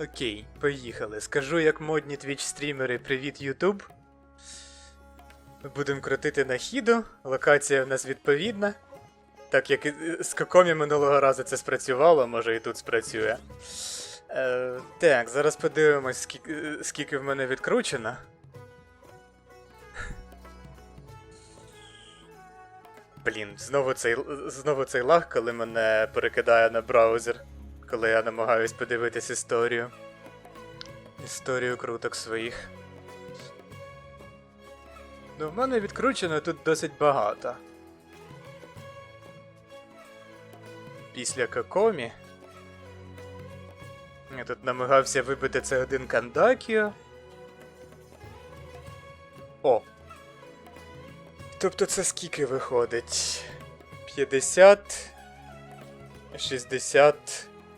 Окей, поїхали. Скажу як модні твіч стрімери Привіт Ютуб. Будемо крутити на хіду. Локація в нас відповідна. Так як і е, з Кокомі минулого разу це спрацювало, може і тут спрацює. Е, так, зараз подивимось, скільки, е, скільки в мене відкручено. Блін, знову цей, знову цей лаг, коли мене перекидає на браузер, коли я намагаюсь подивитись історію. Історію круток своїх. Ну, в мене відкручено тут досить багато. Після Кокомі. Я тут намагався вибити це один Кандакіо. О! Тобто це скільки виходить? 50.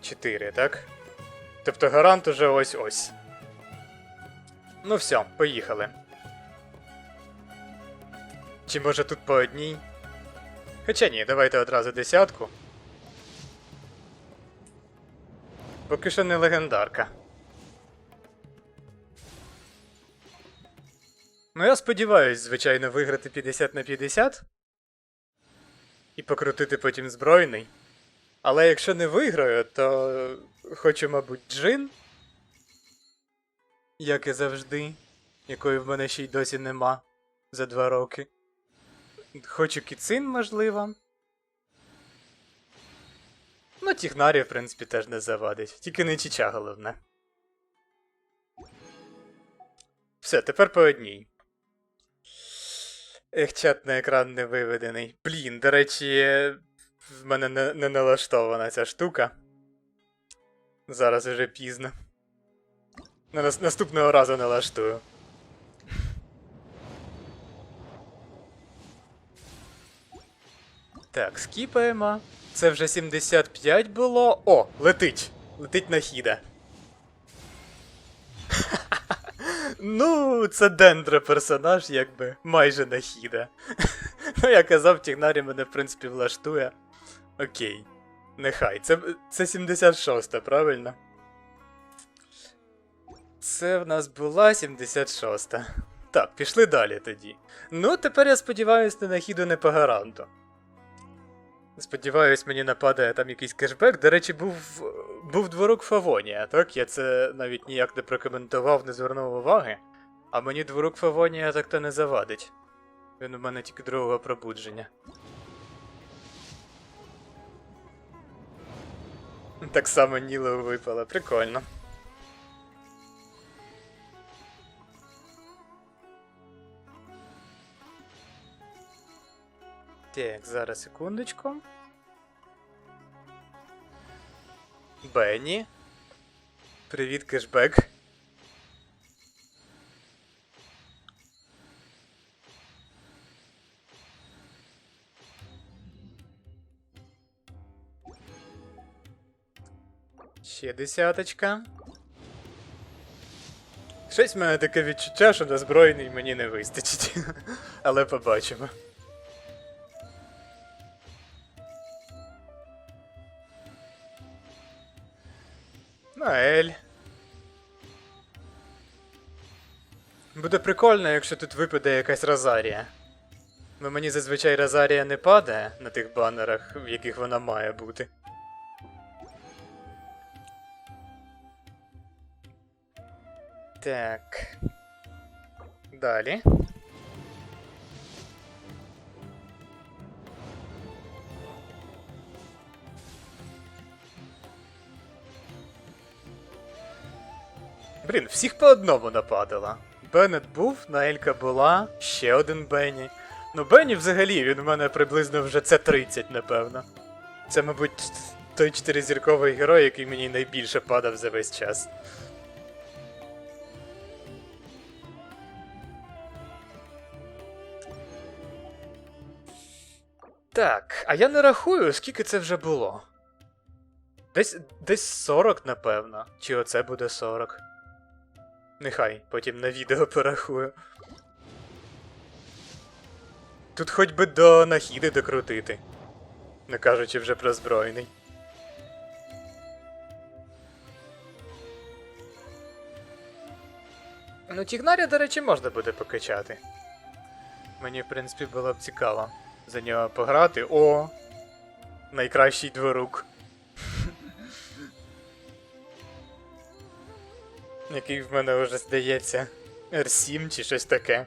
64, так? Тобто гарант уже ось ось. Ну все, поїхали. Чи може тут по одній? Хоча ні, давайте одразу десятку. Поки що не легендарка. Ну, я сподіваюсь, звичайно, виграти 50 на 50 і покрутити потім збройний. Але якщо не виграю, то хочу, мабуть, джин. Як і завжди, якої в мене ще й досі нема за два роки. Хочу кіцин, можливо. Ну, Тігнарі, в принципі, теж не завадить. Тільки не чіча головне. Все, тепер по одній. Ех, чат на екран не виведений. Блін, до речі, в мене не, не налаштована ця штука. Зараз уже пізно. На нас- наступного разу налаштую. Так, скіпаємо. Це вже 75 було. О, летить! Летить на хіда. ну, це дендро персонаж, якби майже на хіда. ну, я казав, Тігнарі мене, в принципі, влаштує. Окей. Нехай. Це, це 76, правильно? Це в нас була 76. Так, пішли далі тоді. Ну, тепер я сподіваюся, на хіду не по гаранту. Сподіваюсь, мені нападає там якийсь кешбек. До речі, був, був дворок Фавонія, так? Я це навіть ніяк не прокоментував, не звернув уваги. А мені дворок Фавонія так то не завадить. Він у мене тільки другого пробудження. Так само Ніло випало, прикольно. Так, зараз секундочку. Бенні. Привіт, кешбек. Ще десяточка. Щось в мене таке відчуття, що на збройний мені не вистачить. Але побачимо. Наель. Буде прикольно, якщо тут випаде якась Розарія. Бо мені зазвичай Розарія не падає на тих банерах, в яких вона має бути. Так. Далі. Блін, всіх по одному нападала. Беннет був, Наелька була, ще один Бенні. Ну, Бенні взагалі, він у мене приблизно вже це 30, напевно. Це, мабуть, той чотиризірковий герой, який мені найбільше падав за весь час. Так, а я не рахую, скільки це вже було. Десь десь 40, напевно. Чи оце буде 40. Нехай, потім на відео порахую. Тут хоч би до нахіди докрутити. Не кажучи вже про збройний. Ну, Тігнаря, до речі, можна буде покачати. Мені, в принципі, було б цікаво за нього пограти. О! Найкращий дворук. Який в мене вже здається R7 чи щось таке.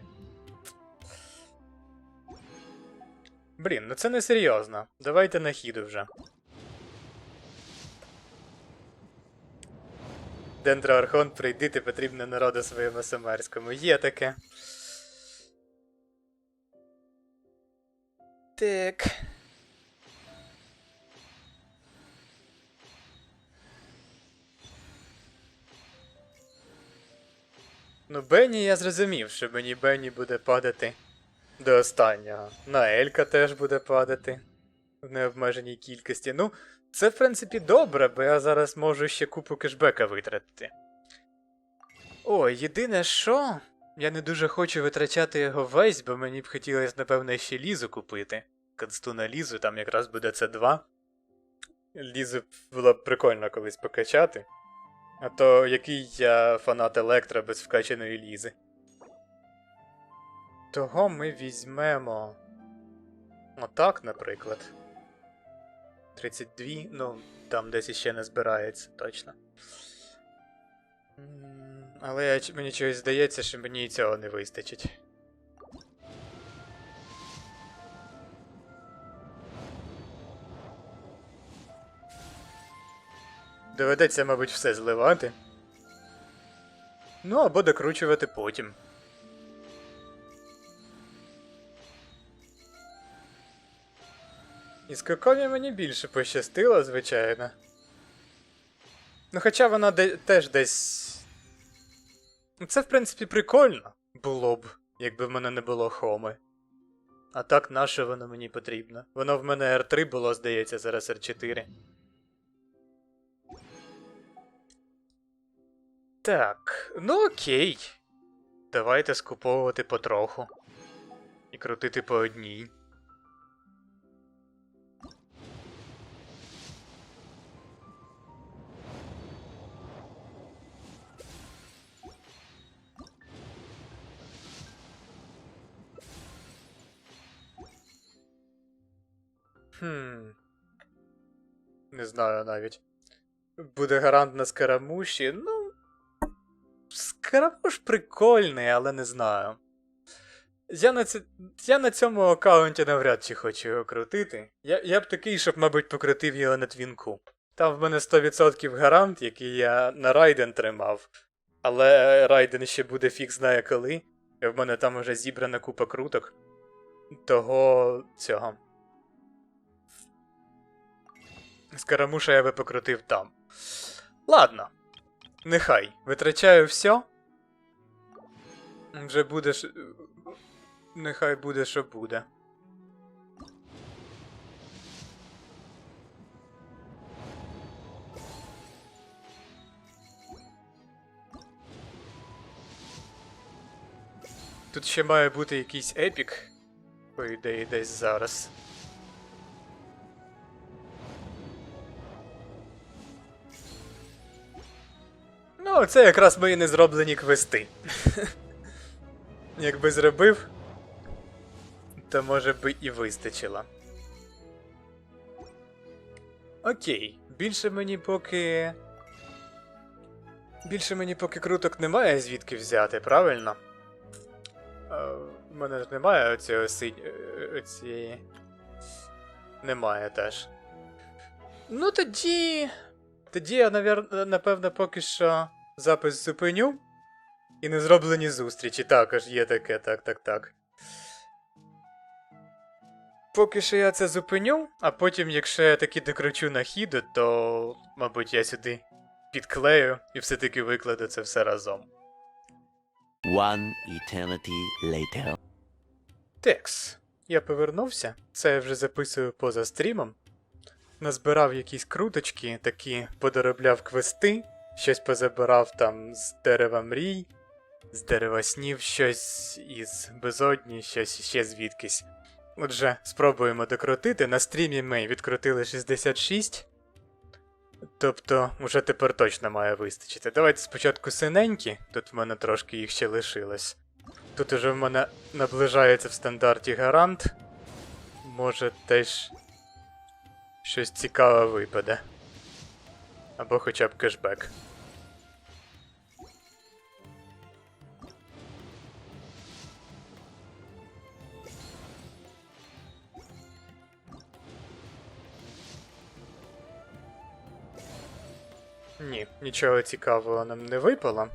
Блін, ну це не серйозно. Давайте на хіду вже. Дендроархон, прийдити потрібно народу своєму самарському. Є таке. Так. Ну, Бенні я зрозумів, що мені Бенні буде падати до останнього. На Елька теж буде падати в необмеженій кількості. Ну, це, в принципі, добре, бо я зараз можу ще купу кешбека витратити. О, єдине що. Я не дуже хочу витрачати його весь, бо мені б хотілося, напевно, ще лізу купити. Консту на лізу, там якраз буде це 2. Лізу було б прикольно колись покачати. А то який я фанат електро без вкачаної лізи. Того ми візьмемо. Отак, наприклад. 32, ну, там десь іще не збирається, точно. Але мені чогось здається, що мені і цього не вистачить. Доведеться, мабуть, все зливати. Ну, або докручувати потім. І з Кокові мені більше пощастило, звичайно. Ну, хоча вона де- теж десь. Ну, Це, в принципі, прикольно було б, якби в мене не було хоми. А так, на що воно мені потрібно? Воно в мене R3 було, здається, зараз R4. Так, ну окей. Давайте скуповувати потроху. І крутити по одній. Хм. Не знаю навіть. Буде гарант на скарамуші. Ну. Скарамуш прикольний, але не знаю. Я на, ці... я на цьому аккаунті навряд чи хочу його крутити. Я, я б такий, щоб, мабуть, покрутив його на твінку. Там в мене 100% гарант, який я на Райден тримав. Але Райден ще буде фіг знає коли. В мене там вже зібрана купа круток. Того цього. Скарамуша я би покрутив там. Ладно. Нехай. Витрачаю все. Вже буде. ш- Нехай буде, що буде. Тут ще має бути якийсь епік. По ідеї, десь зараз. Ну, це якраз мої незроблені квести. Якби зробив, то може би і вистачило. Окей, більше мені поки. Більше мені поки круток немає звідки взяти, правильно? У мене ж немає оцієї синь... е, оцієї. Немає теж. Ну тоді. Тоді я, напевно, поки що запис зупиню. І незроблені зустрічі також є таке, так, так, так. Поки що я це зупиню, а потім, якщо я таки докручу на хіду, то, мабуть, я сюди підклею і все-таки викладу це все разом. One eternity later. Текс. Я повернувся, це я вже записую поза стрімом. Назбирав якісь круточки, такі подоробляв квести, щось позабирав там з дерева мрій, з дерева снів, щось із безодні, щось ще звідкись. Отже, спробуємо докрутити. На стрімі ми відкрутили 66. Тобто, уже тепер точно має вистачити. Давайте спочатку синенькі, тут в мене трошки їх ще лишилось. Тут уже в мене наближається в стандарті гарант. Може теж щось цікаве випаде. Або хоча б кешбек. Ні, нічого цікавого нам не випало.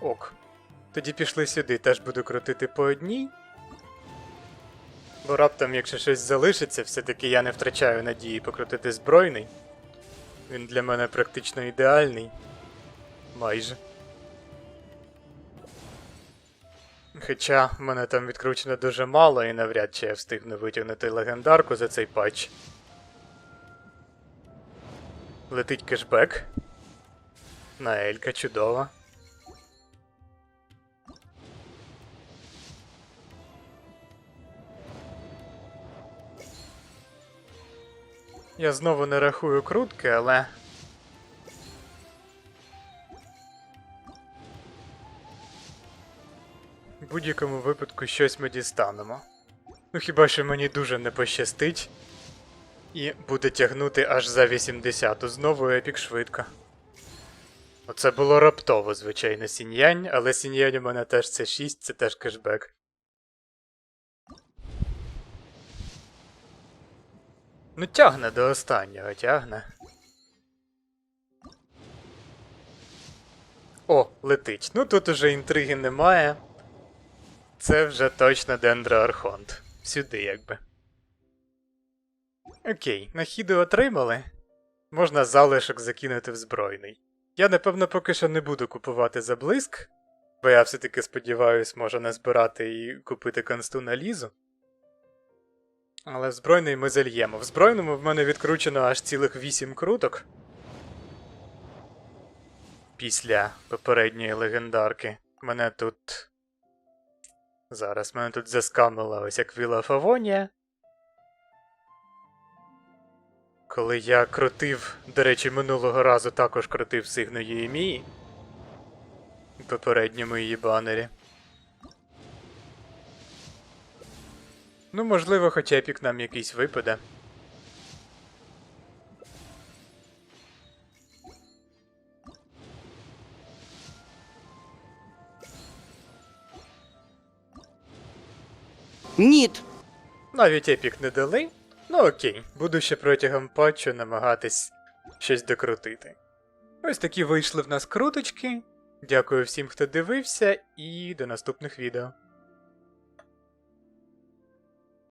Ок. Тоді пішли сюди, теж буду крутити по одній. Бо раптом, якщо щось залишиться, все-таки я не втрачаю надії покрутити збройний. Він для мене практично ідеальний. Майже. Хоча мене там відкручено дуже мало і навряд чи я встигну витягнути легендарку за цей патч. Летить кешбек. На Елька чудово. Я знову не рахую крутки, але. В будь-якому випадку щось ми дістанемо. Ну хіба що мені дуже не пощастить. І буде тягнути аж за 80 знову епік швидко. Оце було раптово, звичайно, сіньянь, але сіньянь у мене теж це 6, це теж кешбек. Ну тягне до останнього, тягне. О, летить. Ну тут уже інтриги немає. Це вже точно Дендроархонт. Сюди якби. Окей, нахіду отримали. Можна залишок закинути в збройний. Я, напевно, поки що не буду купувати за блиск, бо я все-таки сподіваюсь, можу назбирати і купити консту на лізу. Але в збройний ми зальємо. В збройному в мене відкручено аж цілих 8 круток. Після попередньої легендарки. Мене тут. Зараз мене тут заскамила ось Аквіла Фавонія. Коли я крутив, до речі, минулого разу також крутив Сигну Єемії. У попередньому її банері. Ну, можливо, хоч епік нам якийсь випаде. Ніт. Навіть епік не дали. Ну окей, буду ще протягом патчу намагатись щось докрутити. Ось такі вийшли в нас круточки. Дякую всім, хто дивився, і до наступних відео.